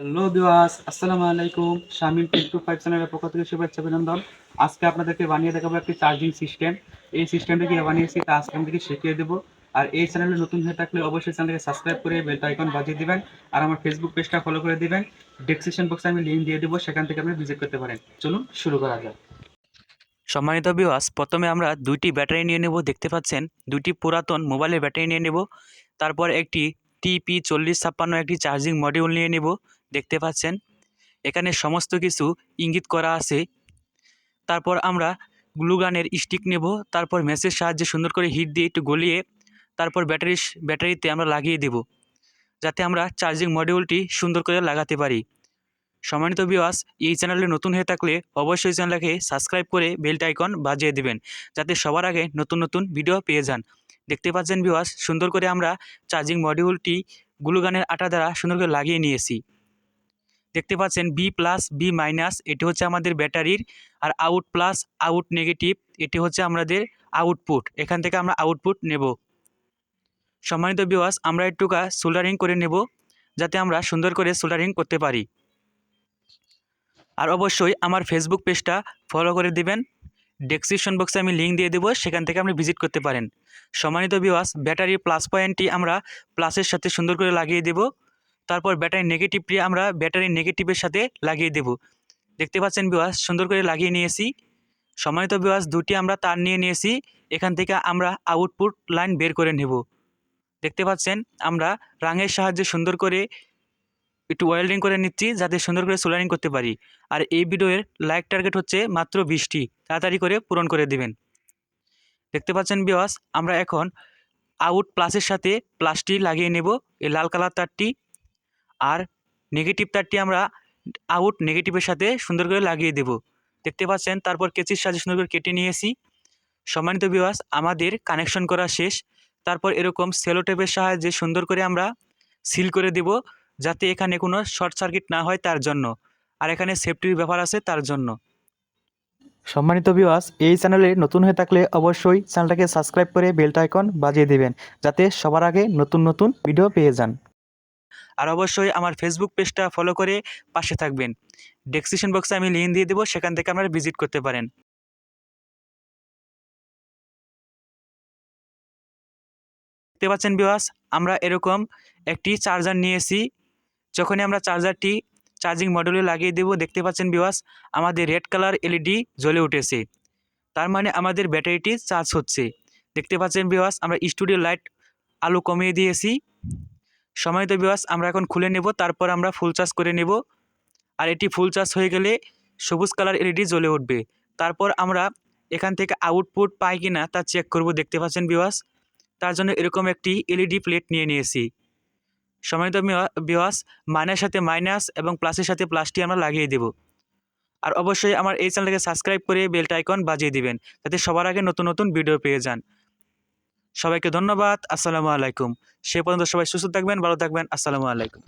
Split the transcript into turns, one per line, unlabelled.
Hello বিওয়াস আসসালামু আলাইকুম। শামিল টেন টু ফাইভ চ্যানেলের পক্ষ থেকে শুভেচ্ছা, অভিনন্দন। আজকে আপনাদেরকে বানিয়ে দেখাবো একটি চার্জিং সিস্টেম এই সিস্টেমটা কি বানিয়েছি তা আজকে আমি শিখিয়ে দেবো। আর এই চ্যানেলে নতুন হয়ে থাকলে অবশ্যই চ্যানেলকে সাবস্ক্রাইব করে বেল আইকন বাজিয়ে দিবেন। আর আমার ফেসবুক পেজটা ফলো করে দিবেন। ডেসক্রিপশন বক্সে আমি লিঙ্ক দিয়ে দেবো, সেখান থেকে আপনি ভিজিট করতে পারেন। চলুন শুরু করা যাক।
সম্মানিত বিওয়াস প্রথমে আমরা দুইটি ব্যাটারি নিয়ে নেব। দেখতে পাচ্ছেন, দুইটি পুরাতন মোবাইলের ব্যাটারি নিয়ে নেব। তারপর একটি টিপি চল্লিশ ছাপ্পান্ন, একটি চার্জিং মডিউল নিয়ে নেব। দেখতে পাচ্ছেন। এখানে সমস্ত কিছু ইঙ্গিত করা আছে। তারপর আমরা গ্লুগানের স্টিক নেব, তারপর মেসের সাহায্যে সুন্দর করে হিট দিয়ে একটু গলিয়ে, তারপর ব্যাটারি ব্যাটারিতে আমরা লাগিয়ে দেব, যাতে আমরা চার্জিং মডিউলটি সুন্দর করে লাগাতে পারি। সম্মানিত বিওয়াস এই চ্যানেলে নতুন হয়ে থাকলে অবশ্যই চ্যানেলকে সাবস্ক্রাইব করে বেলটা আইকন বাজিয়ে দিবেন, যাতে সবার আগে নতুন নতুন ভিডিও পেয়ে যান। দেখতে পাচ্ছেন বিওয়াস সুন্দর করে আমরা চার্জিং মডিউলটি গ্লুগানের আটা দ্বারা সুন্দর করে লাগিয়ে নিয়েছি। দেখতে পাচ্ছেন বি প্লাস বি মাইনাস এটি হচ্ছে আমাদের ব্যাটারির, আর আউট প্লাস আউট নেগেটিভ এটি হচ্ছে আমাদের আউটপুট এখান থেকে আমরা আউটপুট নেব। সম্মানিত বিওয়াস আমরা একটুকা সোল্ডারিং করে নেব, যাতে আমরা সুন্দর করে সোল্ডারিং করতে পারি। আর অবশ্যই আমার ফেসবুক পেজটা ফলো করে দিবেন। ডেসক্রিপশন বক্সে আমি লিঙ্ক দিয়ে দেবো, সেখান থেকে আপনি ভিজিট করতে পারেন। সম্মানিত বিওয়াস ব্যাটারির প্লাস পয়েন্টটি আমরা প্লাসের সাথে সুন্দর করে লাগিয়ে দেব। তারপর ব্যাটারি নেগেটিভটি আমরা ব্যাটারি নেগেটিভের সাথে লাগিয়ে দেব। দেখতে পাচ্ছেন বিওয়াস সুন্দর করে লাগিয়ে নিয়েছি। সম্মানিত বিওয়াস দুটি আমরা তার নিয়ে নিয়েছি। এখান থেকে আমরা আউটপুট লাইন বের করে নেব। দেখতে পাচ্ছেন, আমরা রাঙের সাহায্যে সুন্দর করে একটু ওয়েল্ডিং করে নিচ্ছি, যাতে সুন্দর করে সোলারিং করতে পারি। আর এই ভিডিওর লাইক টার্গেট হচ্ছে মাত্র বিশটি। তাড়াতাড়ি করে পূরণ করে দিবেন। দেখতে পাচ্ছেন বিওয়াস আমরা এখন আউট প্লাসের সাথে প্লাসটি লাগিয়ে নেব। এই লাল কালার তারটি আর নেগেটিভ তারটি আমরা আউট নেগেটিভের সাথে সুন্দর করে লাগিয়ে দেব। দেখতে পাচ্ছেন, তারপর কেচির সাহায্যে সুন্দর করে কেটে নিয়েছি। সম্মানিত বিওয়াস আমাদের কানেকশন করা শেষ। তারপর এরকম সেলোটেপের সাহায্যে সুন্দর করে আমরা সিল করে দেব, যাতে এখানে কোনো শর্ট সার্কিট না হয় তার জন্য। আর এখানে সেফটির ব্যাপার আছে তার জন্য।
সম্মানিত ভিউয়ার্স এই চ্যানেলে নতুন হয়ে থাকলে অবশ্যই চ্যানেলটাকে সাবস্ক্রাইব করে বেলটা আইকন বাজিয়ে দেবেন, যাতে সবার আগে নতুন নতুন ভিডিও পেয়ে যান।
আর অবশ্যই আমার ফেসবুক পেজটা ফলো করে পাশে থাকবেন। ডেসক্রিপশন বক্সে আমি লিঙ্ক দিয়ে দেবো, সেখান থেকে আপনারা ভিজিট করতে পারেন। দেখতে পাচ্ছেন বিওয়াস আমরা এরকম একটি চার্জার নিয়েছি। যখনই আমরা চার্জারটি চার্জিং মডেলে লাগিয়ে দেব, দেখতে পাচ্ছেন বিওয়াস আমাদের রেড কালার এলইডি জ্বলে উঠেছে। তার মানে আমাদের ব্যাটারিটি চার্জ হচ্ছে। দেখতে পাচ্ছেন বিওয়াস আমরা স্টুডিও লাইট আলো কমিয়ে দিয়েছি। সময়ত বিওয়াস আমরা এখন খুলে নেব, তারপর আমরা ফুল চার্জ করে নেব। আর এটি ফুল চার্জ হয়ে গেলে সবুজ কালার এলইডি জ্বলে উঠবে। তারপর আমরা এখান থেকে আউটপুট পাই কি না তা চেক করব, দেখতে পাচ্ছেন বিওয়াস তার জন্য এরকম একটি এলইডি প্লেট নিয়ে নিয়েছি। সময়ত বিওয়াস মাইনাসের সাথে মাইনাস এবং প্লাসের সাথে প্লাসটি আমরা লাগিয়ে দেব। আর অবশ্যই আমার এই চ্যানেলকে সাবস্ক্রাইব করে বেলটা আইকন বাজিয়ে দিবেন, যাতে সবার আগে নতুন নতুন ভিডিও পেয়ে যান। সবাইকে ধন্যবাদ আসসালামু আলাইকুম। সে পর্যন্ত সবাই সুস্থ থাকবেন ভালো থাকবেন আসসালামু আলাইকুম।